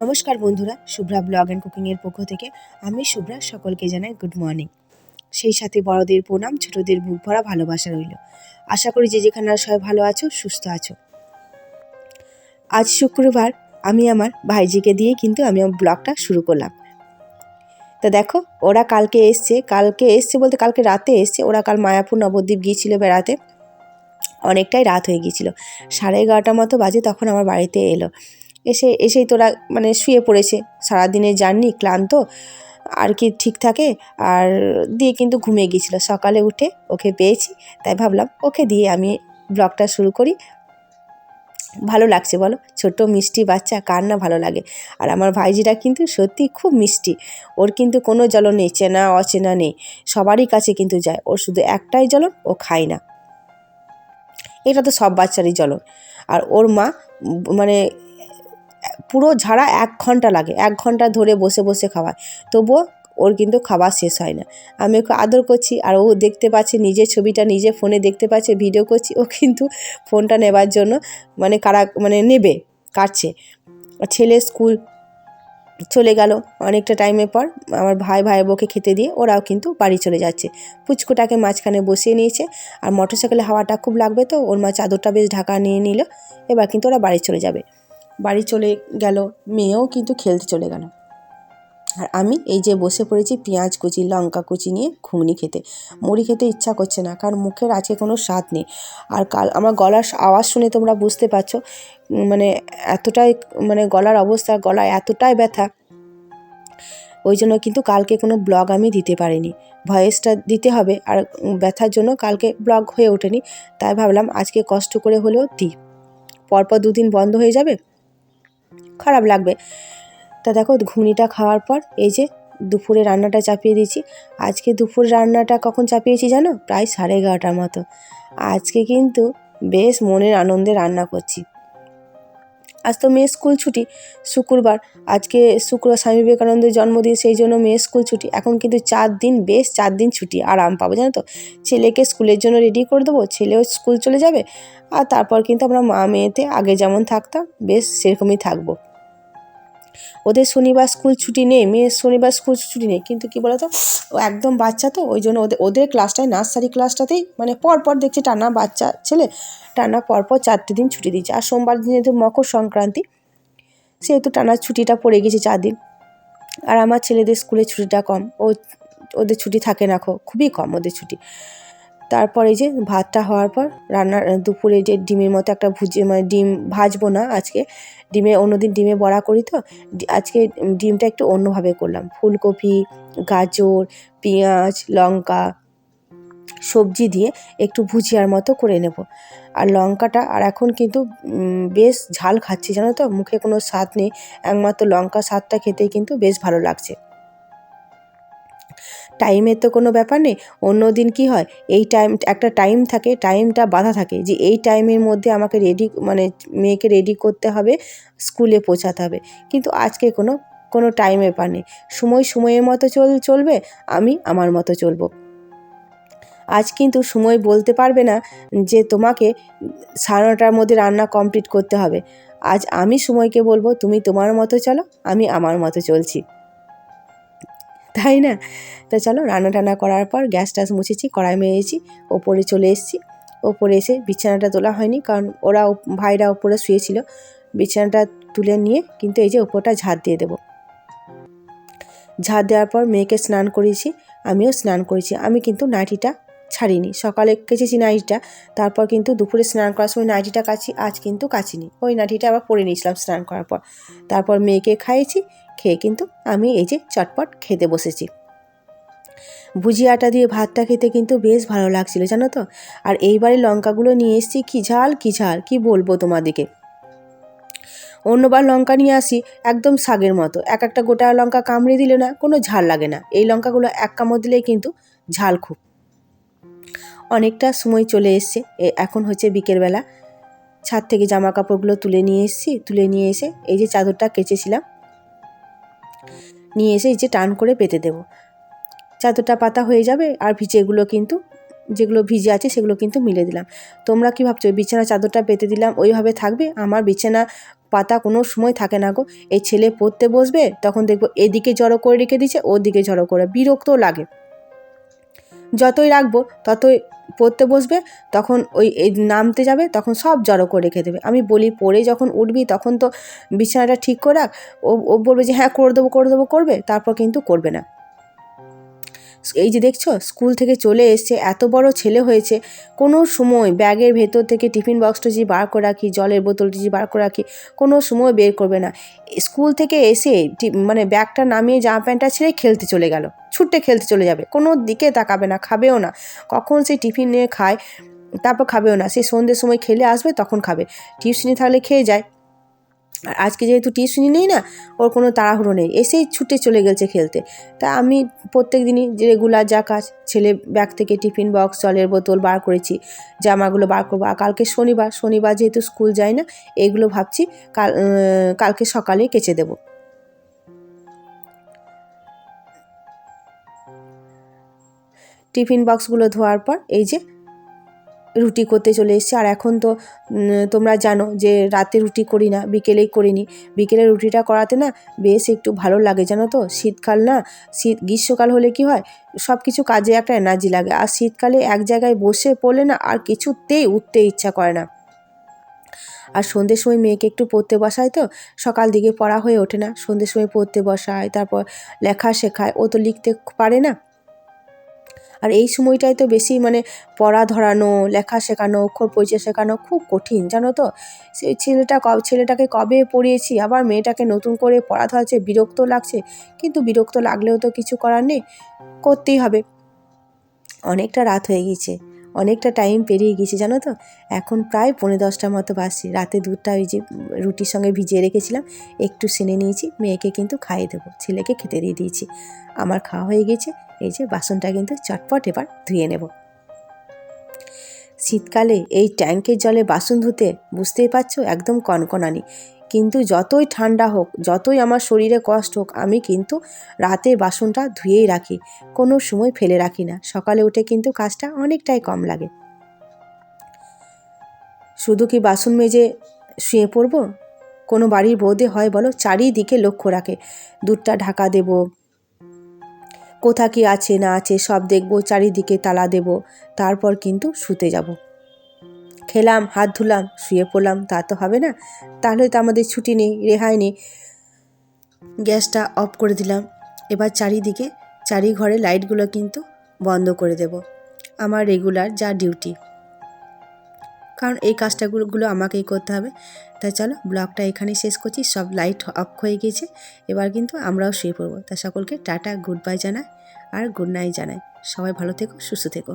নমস্কার বন্ধুরা, Shubhra blog and কুকিংয়ের পক্ষ থেকে আমি শুভ্রা, সকলকে জানাই গুড মর্নিং। সেই সাথে বড়দের প্রণাম, ছোটদের বুক ভরা ভালোবাসা রইল। আশা করি যে যেখানে সবাই ভালো আছো, সুস্থ আছো। আজ শুক্রবার আমি আমার ভাইজিকে দিয়ে কিন্তু আমি আমার ব্লগটা শুরু করলাম। তা দেখো, ওরা কালকে এসছে কালকে এসছে বলতে কালকে রাতে এসছে, ওরা কাল মায়াপুর নবদ্বীপ গিয়েছিল বেড়াতে। অনেকটাই রাত হয়ে গিয়েছিল। সাড়ে এগারোটার মতো বাজে তখন আমার বাড়িতে এলো। এসে, এসেই তোরা মানে শুয়ে পড়েছে। সারাদিনের জার্নি, ক্লান্ত, আর কি ঠিক থাকে, আর দিয়ে কিন্তু ঘুমিয়ে গিয়েছিল। সকালে উঠে ওকে পেয়েছি, তাই ভাবলাম ওকে দিয়ে আমি ব্লগটা শুরু করি। ভালো লাগছে বলো? ছোট মিষ্টি বাচ্চা, কার না ভালো লাগে? আর আমার ভাইজিরা কিন্তু সত্যি খুব মিষ্টি। ওর কিন্তু কোনো জ্বলন নেই, চেনা অচেনা নেই। সবারই কাছে কিন্তু যায়। ওর শুধু একটাই জ্বলন, ও খায় না। এটা তো সব বাচ্চারই জ্বলন আর ওর মা মানে পুরো ঝাড়া এক ঘণ্টা লাগে, এক ঘণ্টা ধরে বসে বসে খাওয়ায়। তবুও ওর কিন্তু খাবার শেষ হয় না। আমি ওকে আদর করছি, আর ও দেখতে পাচ্ছে, নিজের ছবিটা নিজে ফোনে দেখতে পাচ্ছে ভিডিও করছি, ও কিন্তু ফোনটা নেবার জন্য মানে কারা মানে নেবে, কাটছে। ছেলে স্কুল চলে গেল। অনেকটা টাইমের পর আমার ভাই ভাই বউকে খেতে দিয়ে ওরাও কিন্তু বাড়ি চলে যাচ্ছে। পুচকুটাকে মাঝখানে বসিয়ে নিয়েছে আর মোটরসাইকেলে হাওয়াটা খুব লাগবে তো, ওর মা চাদরটা বেশ ঢাকা নিয়ে নিল। এবার কিন্তু ওরা বাড়ি চলে যাবে। বাড়ি চলে গেল, মেয়েও কিন্তু খেলতে চলে গেল। আর আমি এই যে বসে পড়েছি পেঁয়াজ কুচি, লঙ্কা কুচি নিয়ে ঘুগনি খেতে। মুড়ি খেতে ইচ্ছা করছে না, কারণ মুখের আজকে কোনো স্বাদ নেই। আর কাল আমার গলার আওয়াজ শুনে তোমরা বুঝতে পারছ মানে এতটাই মানে গলার অবস্থা গলা এতটাই ব্যথা। ওই জন্য কিন্তু কালকে কোনো ব্লগ আমি দিতে পারিনি। ভয়েসটা দিতে হবে, আর ব্যথার জন্য কালকে ব্লগ হয়ে ওঠেনি। তাই ভাবলাম আজকে কষ্ট করে হলেও দিই। পরপর দুদিন বন্ধ হয়ে যাবে, খারাপ লাগবে। তা দেখো ঘুগনিটা খাওয়ার পর এই যে দুপুরে রান্নাটা চাপিয়ে দিয়েছি। আজকে দুপুর রান্নাটা কখন চাপিয়েছি জানো? প্রায় সাড়ে এগারোটার মতো। আজকে কিন্তু বেশ মনের আনন্দে রান্না করছি। আজ তো মেয়ে স্কুল ছুটি, শুক্রবার। আজকে শুক্র, স্বামী বিবেকানন্দের জন্মদিন, সেই জন্য মেয়ে স্কুল ছুটি। এখন কিন্তু চার দিন, বেশ চার দিন ছুটি আরাম পাবো, জানো তো? ছেলেকে স্কুলের জন্য রেডি করে দেবো, ছেলেও স্কুল চলে যাবে। আর তারপর কিন্তু আমরা মা মেয়েতে আগে যেমন থাকতাম, বেশ সেরকমই থাকব। ওদের শনিবার স্কুল ছুটি নেই, মেয়ের শনিবার স্কুল ছুটি নেই, কিন্তু কি বলতো, ও একদম বাচ্চা তো, ওই জন্য ওদের ওদের ক্লাসটায় নার্সারি ক্লাসটাতেই মানে পরপর দেখছি টানা বাচ্চা ছেলে, টানা পরপর চারটে দিন ছুটি দিচ্ছে। আর সোমবার দিন যেহেতু মকর সংক্রান্তি, সেহেতু টানা ছুটিটা পড়ে গেছে চার দিন। আর আমার ছেলেদের স্কুলে ছুটিটা কম, ও, ওদের ছুটি থাকে না খুবই কম ওদের ছুটি। তারপরে যে ভাতটা হওয়ার পর রান্নার দুপুরে যে ডিমের মতো একটা ভুজে মানে ডিম ভাজবো না আজকে, ডিমে অন্যদিন ডিমে বড়া করি তো আজকে ডিমটা একটু অন্যভাবে করলাম। ফুলকপি, গাজর, পেঁয়াজ, লঙ্কা, সবজি দিয়ে একটু ভুজিয়ার মতো করে নেব। আর লঙ্কাটা, আর এখন কিন্তু বেশ ঝাল খাচ্ছি, জানো তো? মুখে কোনো স্বাদ নেই। একমাত্র লঙ্কা স্বাদটা খেতেই কিন্তু বেশ ভালো লাগছে। টাইমের তো কোনো ব্যাপার নেই, অন্য দিন কী হয়? এই টাইম একটা টাইম থাকে টাইমটা বাধা থাকে যে এই টাইমের মধ্যে আমাকে রেডি মানে মেয়েকে রেডি করতে হবে স্কুলে পৌঁছাতে হবে। কিন্তু আজকে কোনো কোনো টাইম ব্যাপার নেই। সময় সময়ের মতো চল, চলবে, আমি আমার মতো চলবো। আজ কিন্তু সময় বলতে পারবে না যে তোমাকে সাড়ে নটার মধ্যে রান্না কমপ্লিট করতে হবে। আজ আমি সময়কে বলব, তুমি তোমার মতো চলো, আমি আমার মতো চলছি। তাই না? তো চলো রান্না টান্না করার পর গ্যাস ট্যাস মুছেছি, কড়াই মেরেছি, ওপরে চলে এসেছি। ওপরে এসে বিছানাটা তোলা হয়নি কারণ ওরা ভাইরা ওপরে শুয়েছিল। বিছানাটা তুলে নিয়ে কিন্তু এই যে ওপরটা ঝাড় দিয়ে দেবো। ঝাড় দেওয়ার পর মেয়েকে স্নান করিয়েছি, আমিও স্নান করেছি। আমি কিন্তু নাইটিটা ছাড়িনি। সকালে কেচেছি নাইটিটা, তারপর কিন্তু দুপুরে স্নান করার সময় নাইটিটা কাছি আজ কিন্তু কাচিনি। ওই নাইটিটা আবার পরে নিয়েছিলাম স্নান করার পর। তারপর মেয়েকে খাইয়েছি খেয়ে কিন্তু আমি এই যে চটপট খেতে বসেছি। ভুজিয়াটা দিয়ে ভাতটা খেতে কিন্তু বেশ ভালো লাগছিল, জানো তো? আর এইবারে লঙ্কাগুলো নিয়ে এসেছি, কি ঝাল কি ঝাল, কি বলব তোমাদেরকে? অন্যবার লঙ্কা নিয়ে আসি, একদম শাকের মতো। এক একটা গোটা লঙ্কা কামড়ে দিলে না কোনো ঝাল লাগে না। এই লঙ্কাগুলো এক কামড় দিলেই কিন্তু ঝাল খুব। অনেকটা সময় চলে এসছে এখন হচ্ছে বিকেলবেলা। ছাদ থেকে জামা কাপড়গুলো তুলে নিয়ে এসেছি, তুলে নিয়ে এসে এই যে চাদরটা কেচেছিলাম। নিয়ে এসে এই যে টান করে পেতে দেবো। চাদরটা পাতা হয়ে যাবে আর ভিজেগুলো কিন্তু, যেগুলো ভিজে আছে সেগুলো কিন্তু মিলে দিলাম। তোমরা কি ভাবছ বিছানা চাদরটা পেতে দিলাম ওইভাবে থাকবে? আমার বিছানা পাতা কোনো সময় থাকে না গো। এই ছেলে পড়তে বসবে, তখন দেখব এদিকে জড়ো করে রেখে দিচ্ছে ওদিকে জড়ো করে বিরক্তও লাগে। যতই রাখব, ততই পড়তে বসবে, তখন ওই নামতে যাবে, তখন সব জড়ো করে রেখে দেবে। আমি বলি পরে যখন উঠবি, তখন তো বিছানাটা ঠিক করে রাখ। ও ও বলবে যে হ্যাঁ করে দেবো করে দেবো, করবে। তারপর কিন্তু করবে না। এই যে দেখছ, স্কুল থেকে চলে এসছে, এত বড় ছেলে হয়েছে। কোনো সময় ব্যাগের ভেতর থেকে টিফিন বক্সটা যে বার করে রাখি, জলের বোতলটা যে বার করে রাখি, কোনো সময় বের করবে না। স্কুল থেকে এসে মানে ব্যাগটা নামিয়ে জামা প্যান্টটা ছেড়ে খেলতে চলে গেল। ছুটে খেলতে চলে যাবে। কোনো দিকে তাকাবে না, খাবেও না। কখন সেই টিফিন নিয়ে খায়, তারপর খাবেও না। সেই সন্ধ্যের সময় খেলে আসবে, তখন খাবে। টিউশনি থাকলে খেয়ে যায়। আর আজকে যেহেতু টিউশনি নেই না, ওর কোনো তাড়াহুড়ো নেই। এসেই ছুটে চলে গেছে খেলতে। তা আমি প্রত্যেক দিনই যে রেগুলার যা কাজ, ছেলে ব্যাগ থেকে টিফিন বক্স জলের বোতল বার করেছি, জামাগুলো বার করব। আর কালকে শনিবার শনিবার যেহেতু স্কুল যায় না, এগুলো ভাবছি কাল কালকে সকালে কেচে দেবো। টিফিন বক্সগুলো ধোয়ার পর এই যে রুটি করতে চলে এসেছি। আর এখন তো তোমরা জানো যে রাতে রুটি করি না, বিকেলেই করি নি। বিকেলে রুটিটা করাতে না বেশ একটু ভালো লাগে, জানো তো? শীতকাল না, শীত, গ্রীষ্মকাল হলে কি হয় সব কিছু কাজে একটা এনার্জি লাগে। আর শীতকালে এক জায়গায় বসে পড়লে না আর কিছুতেই উঠতে ইচ্ছা করে না। আর সন্ধ্যের সময় মেয়েকে একটু পড়তে বসায় তো, সকাল দিকে পড়া হয়ে ওঠে না। সন্ধ্যের সময় পড়তে বসায়, তারপর লেখা শেখায়। ও তো লিখতে পারে না। আর এই সময়টাই তো বেশি মানে পড়া ধরানো, লেখা শেখানো, অক্ষর পরিচয় শেখানো খুব কঠিন, জানো তো? সেই ছেলেটা ক, ছেলেটাকে কবে পড়িয়েছি? আবার মেয়েটাকে নতুন করে পড়া ধরাচ্ছে, বিরক্ত লাগছে। কিন্তু বিরক্ত লাগলেও তো কিছু করার নেই, করতেই হবে। অনেকটা রাত হয়ে গিয়েছে, অনেকটা টাইম পেরিয়ে গেছে জানো তো? এখন প্রায় পনেরো দশটার মতো বাজছে, রাতে দুধটা ওই যে রুটির সঙ্গে ভিজিয়ে রেখেছিলাম, একটু সেনে নিয়েছি, মেয়েকে কিন্তু খাইয়ে দেবো, ছেলেকে খেতে দিয়ে দিয়েছি। আমার খাওয়া হয়ে গেছে এই যে বাসনটা কিন্তু চটপট এবার ধুয়ে নেব। শীতকালে এই ট্যাঙ্কের জলে বাসন ধুতে বুঝতেই পারছ একদম কনকনানি। কিন্তু যতই ঠান্ডা হোক, যতই আমার শরীরে কষ্ট হোক, আমি কিন্তু রাতে বাসনটা ধুয়েই রাখি, কোনো সময় ফেলে রাখি না। সকালে উঠে কিন্তু কাজটা অনেকটাই কম লাগে। শুধু কি বাসন মেজে শুয়ে পড়ব? কোনো বাড়ির বৌদে হয় বলো, চারিদিকে লক্ষ্য রাখে। দুধটা ঢাকা দেবো কোথা কি আছে, না আছে, সব দেখব, চারিদিকে তালা দেব, তারপর কিন্তু শুতে যাব। খেলাম, হাত ধুলাম, শুয়ে পড়লাম, তা তো হবে না। তাহলে তো আমাদের ছুটি নেই, রেহাই নেই। গ্যাসটা অফ করে দিলাম। এবার চারিদিকে চারি ঘরে লাইটগুলো কিন্তু বন্ধ করে দেব। আমার রেগুলার যা ডিউটি। কারণ এই কাজটাগুলো আমাকেই করতে হবে। তাই চলো ব্লগটা এখানেই শেষ করছি। সব লাইট অফ হয়ে গিয়েছে এবার কিন্তু আমরাও শুয়ে পড়ব। তা সকলকে টাটা, গুড বাই জানাই আর গুড নাইট জানাই। সবাই ভালো থেকো, সুস্থ থেকো।